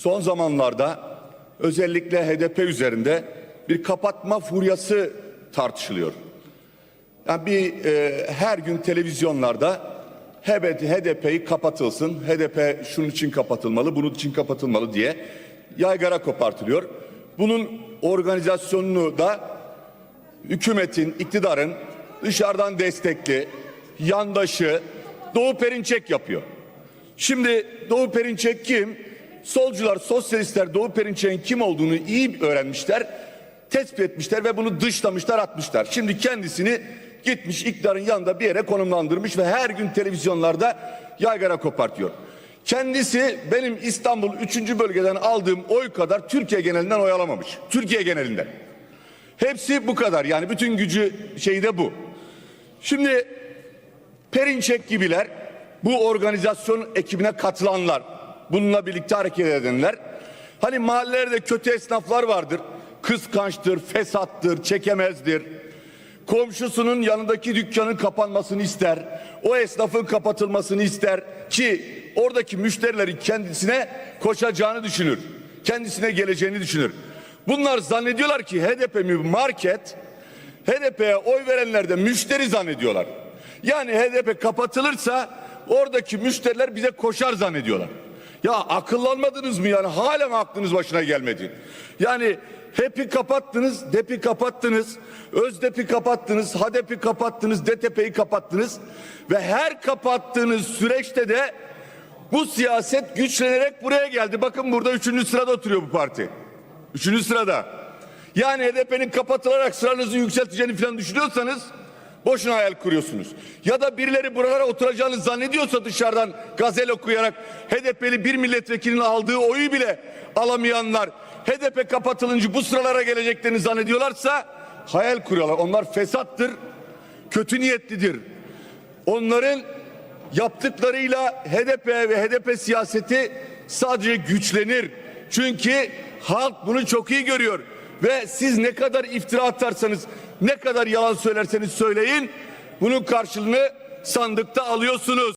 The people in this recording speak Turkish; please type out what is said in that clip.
son zamanlarda özellikle HDP üzerinde bir kapatma furyası tartışılıyor. Yani bir e, her gün televizyonlarda HDP, HDP'yi kapatılsın, HDP şunun için kapatılmalı, bunun için kapatılmalı diye yaygara kopartılıyor. Bunun organizasyonunu da hükümetin, iktidarın dışarıdan destekli, yandaşı Doğu Perinçek yapıyor. Şimdi Doğu Perinçek kim? Solcular, sosyalistler Doğu Perinçek'in kim olduğunu iyi öğrenmişler, tespit etmişler ve bunu dışlamışlar, atmışlar. Şimdi kendisini gitmiş iktidarın yanında bir yere konumlandırmış ve her gün televizyonlarda yaygara kopartıyor. Kendisi benim İstanbul 3. bölgeden aldığım oy kadar Türkiye genelinden oy alamamış. Türkiye genelinden. Hepsi bu kadar yani bütün gücü şeyde bu. Şimdi Perinçek gibiler bu organizasyon ekibine katılanlar bununla birlikte hareket edenler. Hani mahallelerde kötü esnaflar vardır. Kıskançtır fesattır çekemezdir. Komşusunun yanındaki dükkanın kapanmasını ister. O esnafın kapatılmasını ister ki oradaki müşterilerin kendisine koşacağını düşünür. Kendisine geleceğini düşünür. Bunlar zannediyorlar ki HDP bir market. HDP'ye oy verenler de müşteri zannediyorlar. Yani HDP kapatılırsa oradaki müşteriler bize koşar zannediyorlar. Ya akıllanmadınız mı yani hala mı aklınız başına gelmedi? Yani HEP'i kapattınız, DEP'i kapattınız, ÖZDEP'i kapattınız, HADEP'i kapattınız, DTP'yi kapattınız ve her kapattığınız süreçte de bu siyaset güçlenerek buraya geldi. Bakın burada üçüncü sırada oturuyor bu parti. Üçüncü sırada. Yani HDP'nin kapatılarak sıranızı yükselteceğini falan düşünüyorsanız boşuna hayal kuruyorsunuz. Ya da birileri buralara oturacağını zannediyorsa dışarıdan gazel okuyarak HDP'li bir milletvekilinin aldığı oyu bile alamayanlar HDP kapatılınca bu sıralara geleceklerini zannediyorlarsa hayal kuruyorlar. Onlar fesattır, kötü niyetlidir. Onların yaptıklarıyla HDP ve HDP siyaseti sadece güçlenir. Çünkü halk bunu çok iyi görüyor. Ve siz ne kadar iftira atarsanız, ne kadar yalan söylerseniz söyleyin, bunun karşılığını sandıkta alıyorsunuz.